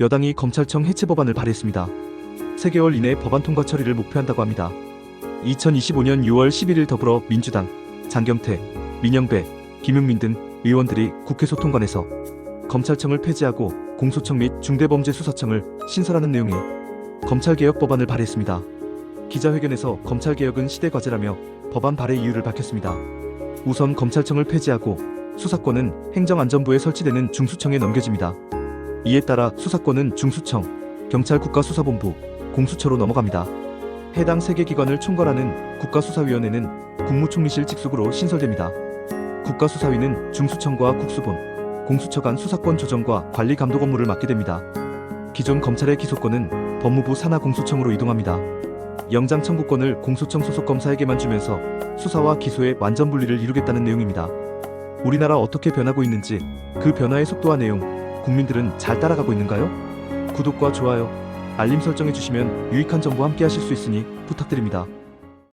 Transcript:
여당이 검찰청 해체 법안을 발의했습니다. 3개월 이내 법안 통과 처리를 목표한다고 합니다. 2025년 6월 11일 더불어 민주당, 장경태, 민영배, 김용민 등 의원들이 국회 소통관에서 검찰청을 폐지하고 공소청 및 중대범죄수사청을 신설하는 내용의 검찰개혁 법안을 발의했습니다. 기자회견에서 검찰개혁은 시대 과제라며 법안 발의 이유를 밝혔습니다. 우선 검찰청을 폐지하고 수사권은 행정안전부에 설치되는 중수청에 넘겨집니다. 이에 따라 수사권은 중수청, 경찰 국가수사본부, 공수처로 넘어갑니다. 해당 3개 기관을 총괄하는 국가수사위원회는 국무총리실 직속으로 신설됩니다. 국가수사위는 중수청과 국수본, 공수처 간 수사권 조정과 관리 감독 업무를 맡게 됩니다. 기존 검찰의 기소권은 법무부 산하 공수청으로 이동합니다. 영장 청구권을 공소청 소속 검사에게만 주면서 수사와 기소의 완전 분리를 이루겠다는 내용입니다. 우리나라 어떻게 변하고 있는지 그 변화의 속도와 내용 국민들은 잘 따라가고 있는가요? 구독과 좋아요, 알림 설정해 주시면 유익한 정보 함께 하실 수 있으니 부탁드립니다.